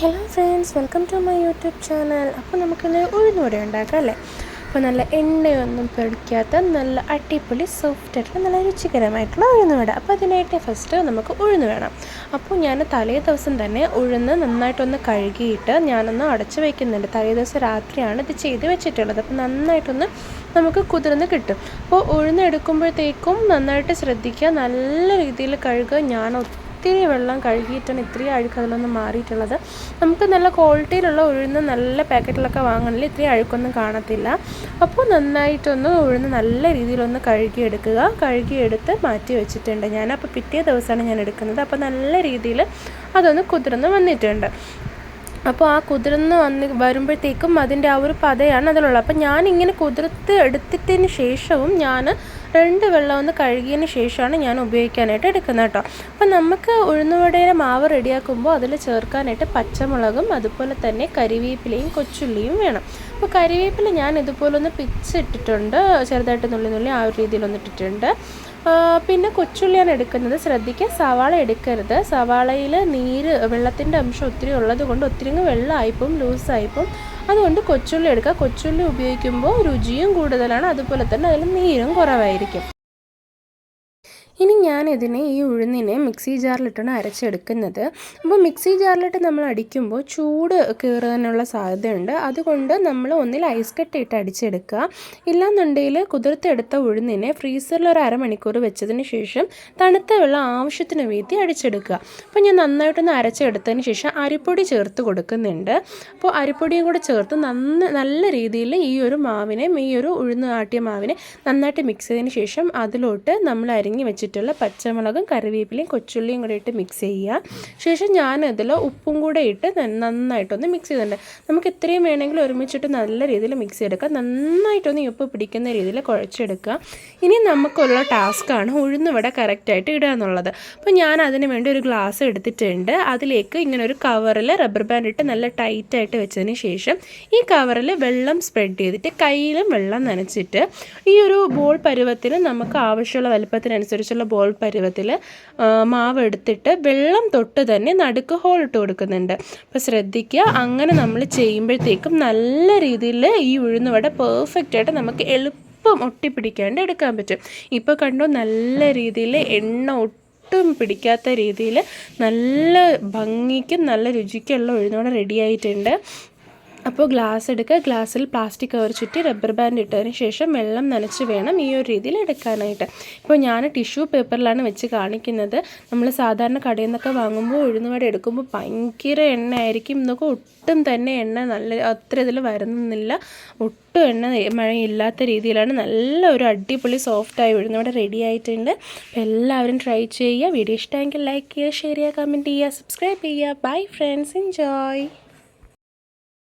Hello friends welcome to my YouTube channel അപ്പോൾ നമുക്കിന്ന് ഉഴുന്നുവട ഉണ്ടാക്കാം അല്ലേ? അപ്പോൾ നല്ല എണ്ണയൊന്നും പിടിക്കാത്ത നല്ല അടിപൊളി സോഫ്റ്റ് ആയിട്ടുള്ള നല്ല രുചികരമായിട്ടുള്ള ഉഴുന്നുവട. അപ്പോൾ അതിനായിട്ട് ഫസ്റ്റ് നമുക്ക് ഉഴുന്ന് വേണം. അപ്പോൾ ഞാൻ തലേ ദിവസം തന്നെ ഉഴുന്ന് നന്നായിട്ടൊന്ന് കഴുകിയിട്ട് ഞാനൊന്ന് അടച്ചു വയ്ക്കുന്നുണ്ട് തലേ ദിവസം രാത്രിയാണ് ഇത് ചെയ്ത് വെച്ചിട്ടുള്ളത്. അപ്പോൾ നന്നായിട്ടൊന്ന് നമുക്ക് കുതിർന്ന് കിട്ടും. അപ്പോൾ ഉഴുന്ന് എടുക്കുമ്പോഴത്തേക്കും നന്നായിട്ട് ശ്രദ്ധിക്കുക. നല്ല രീതിയിൽ കഴുകുക. ഞാൻ ഒത്തിരി വെള്ളം കഴുകിയിട്ടാണ് ഇത്രയും അഴുക്ക് അതിലൊന്നും മാറിയിട്ടുള്ളത്. നമുക്ക് നല്ല ക്വാളിറ്റിയിലുള്ള ഉഴുന്ന് നല്ല പാക്കറ്റിലൊക്കെ വാങ്ങണമെങ്കിൽ ഇത്രയും അഴുക്കൊന്നും കാണത്തില്ല. അപ്പോൾ നന്നായിട്ടൊന്ന് ഉഴുന്ന് നല്ല രീതിയിലൊന്ന് കഴുകിയെടുക്കുക. കഴുകിയെടുത്ത് മാറ്റി വെച്ചിട്ടുണ്ട്. ഞാനപ്പോൾ പിറ്റേ ദിവസമാണ് ഞാൻ എടുക്കുന്നത്. അപ്പോൾ നല്ല രീതിയിൽ അതൊന്ന് കുതിർന്ന് വന്നിട്ടുണ്ട്. അപ്പോൾ ആ കുതിർന്ന് വന്ന് വരുമ്പോഴത്തേക്കും അതിന്റെ ആ ഒരു പതയാണ് അതിലുള്ളത്. അപ്പോൾ ഞാനിങ്ങനെ കുതിർത്ത് എടുത്തിട്ടതിന് ശേഷവും ഞാൻ രണ്ട് വെള്ളം ഒന്ന് കഴുകിയതിന് ശേഷമാണ് ഞാൻ ഉപയോഗിക്കാനായിട്ട് എടുക്കുന്നത് കേട്ടോ. അപ്പം നമുക്ക് ഉഴുന്നുവടയുടെ മാവ് റെഡിയാക്കുമ്പോൾ അതിൽ ചേർക്കാനായിട്ട് പച്ചമുളകും അതുപോലെ തന്നെ കരിവേപ്പിലയും കൊച്ചുള്ളിയും വേണം. അപ്പോൾ കരിവേപ്പില ഞാൻ ഇതുപോലെ ഒന്ന് പിച്ചിട്ടിട്ടുണ്ട്. ചെറുതായിട്ട് നുള്ളി നുള്ളി ആ ഒരു രീതിയിലൊന്ന് ഇട്ടിട്ടുണ്ട്. പിന്നെ കൊച്ചുള്ളിയാണ് എടുക്കുന്നത്. ശ്രദ്ധിക്കുക സവാള എടുക്കരുത്. സവാളയിൽ നീര് വെള്ളത്തിന്റെ അംശം ഒത്തിരി ഉള്ളത് കൊണ്ട് ഒത്തിരി വെള്ളമായിപ്പോവും ലൂസായിപ്പോവും. അതുകൊണ്ട് കൊച്ചുള്ളി എടുക്കുക. കൊച്ചുള്ളി ഉപയോഗിക്കുമ്പോൾ രുചിയും കൂടുതലാണ്. അതുപോലെ തന്നെ അതിൽ നീരും കുറവായിരിക്കും. ഇനി ഞാനിതിനെ ഈ ഉഴുന്നിനെ മിക്സി ജാറിലിട്ടാണ് അരച്ചെടുക്കുന്നത്. അപ്പോൾ മിക്സി ജാറിലിട്ട് നമ്മൾ അടിക്കുമ്പോൾ ചൂട് കയറാനുള്ള സാധ്യതയുണ്ട്. അതുകൊണ്ട് നമ്മൾ ഒന്നിൽ ഐസ് കട്ട് ഇട്ട് അടിച്ചെടുക്കുക. ഇല്ലാന്നുണ്ടെങ്കിൽ കുതിർത്തെടുത്ത ഉഴുന്നിനെ ഫ്രീസറിൽ ഒരു അരമണിക്കൂർ വെച്ചതിന് ശേഷം തണുത്ത വെള്ളം ആവശ്യത്തിന് വീത്തി അടിച്ചെടുക്കുക. അപ്പോൾ ഞാൻ നന്നായിട്ടൊന്ന് അരച്ചെടുത്തതിന് ശേഷം അരിപ്പൊടി ചേർത്ത് കൊടുക്കുന്നുണ്ട്. അപ്പോൾ അരിപ്പൊടിയും കൂടെ ചേർത്ത് നന്ന നല്ല രീതിയിൽ ഈ ഒരു മാവിനെ ഈ ഒരു ഉഴുന്ന് ആട്ടിയ മാവിനെ നന്നായിട്ട് മിക്സ് ചെയ്തതിന് ശേഷം അതിലോട്ട് നമ്മൾ അരിഞ്ഞ് വെച്ച് വെച്ചിട്ടുള്ള പച്ചമുളകും കറിവേപ്പിലയും കൊച്ചുള്ളിയും കൂടെ ഇട്ട് മിക്സ് ചെയ്യുക. ശേഷം ഞാൻ ഞാനതിൽ ഉപ്പും കൂടെ ഇട്ട് നന്നായിട്ടൊന്ന് മിക്സ് ചെയ്തിട്ടുണ്ട്. നമുക്ക് എത്രയും വേണമെങ്കിലും ഒരുമിച്ചിട്ട് നല്ല രീതിയിൽ മിക്സ് ചെയ്തെടുക്കാം. നന്നായിട്ടൊന്ന് ഉപ്പ് പിടിക്കുന്ന രീതിയിൽ കുഴച്ചെടുക്കുക. ഇനി നമുക്കുള്ള ടാസ്ക്കാണ് ഉഴുന്നിവിടെ കറക്റ്റായിട്ട് ഇടുക എന്നുള്ളത്. അപ്പോൾ ഞാൻ അതിന് വേണ്ടി ഒരു ഗ്ലാസ് എടുത്തിട്ടുണ്ട്. അതിലേക്ക് ഇങ്ങനെ ഒരു കവറിൽ റബ്ബർ ബാൻഡ് ഇട്ട് നല്ല ടൈറ്റായിട്ട് വെച്ചതിന് ശേഷം ഈ കവറിൽ വെള്ളം സ്പ്രെഡ് ചെയ്തിട്ട് കയ്യിലും വെള്ളം നനച്ചിട്ട് ഈ ഒരു ബോൾ പരുവത്തിന് നമുക്ക് ആവശ്യമുള്ള വലുപ്പത്തിനനുസരിച്ച് ആവശ്യമുള്ള ബോൾ പരുവത്തിൽ മാവ് എടുത്തിട്ട് വെള്ളം തൊട്ട് തന്നെ നടുക്ക് ഹോൾ ഇട്ട് കൊടുക്കുന്നുണ്ട്. അപ്പോൾ ശ്രദ്ധിക്കുക അങ്ങനെ നമ്മൾ ചെയ്യുമ്പോഴത്തേക്കും നല്ല രീതിയിൽ ഈ ഉഴുന്നുവട പെർഫെക്റ്റ് ആയിട്ട് നമുക്ക് എളുപ്പം ഒട്ടിപ്പിടിക്കാണ്ട് എടുക്കാൻ പറ്റും. ഇപ്പോൾ കണ്ടോ നല്ല രീതിയിൽ എണ്ണ ഒട്ടും പിടിക്കാത്ത രീതിയിൽ നല്ല ഭംഗിക്കും നല്ല രുചിക്കുള്ള ഉഴുന്നോടെ റെഡി ആയിട്ടുണ്ട്. അപ്പോൾ ഗ്ലാസ് എടുക്കുക. ഗ്ലാസ്സിൽ പ്ലാസ്റ്റിക് കവർ ചുറ്റി റബ്ബർ ബാൻഡ് ഇട്ടതിന് ശേഷം വെള്ളം നനച്ച് വേണം ഈ ഒരു രീതിയിൽ എടുക്കാനായിട്ട്. ഇപ്പോൾ ഞാൻ ടിഷ്യൂ പേപ്പറിലാണ് വെച്ച് കാണിക്കുന്നത്. നമ്മൾ സാധാരണ കടയിൽ നിന്നൊക്കെ വാങ്ങുമ്പോൾ ഉഴുന്നുവട എടുക്കുമ്പോൾ ഭയങ്കര എണ്ണ ആയിരിക്കും എന്നൊക്കെ ഒട്ടും തന്നെ എണ്ണ നല്ല അത്ര ഇതിൽ വരുന്നില്ല. ഒട്ടും എണ്ണ മഴയില്ലാത്ത രീതിയിലാണ്. നല്ല ഒരു അടിപൊളി സോഫ്റ്റായി ഉഴുന്നുവട റെഡി ആയിട്ടുണ്ട്. അപ്പോൾ എല്ലാവരും ട്രൈ ചെയ്യുക. വീഡിയോ ഇഷ്ടമെങ്കിൽ ലൈക്ക് ചെയ്യുക ഷെയർ ചെയ്യുക കമന്റ് ചെയ്യുക സബ്സ്ക്രൈബ് ചെയ്യുക. Bye friends enjoy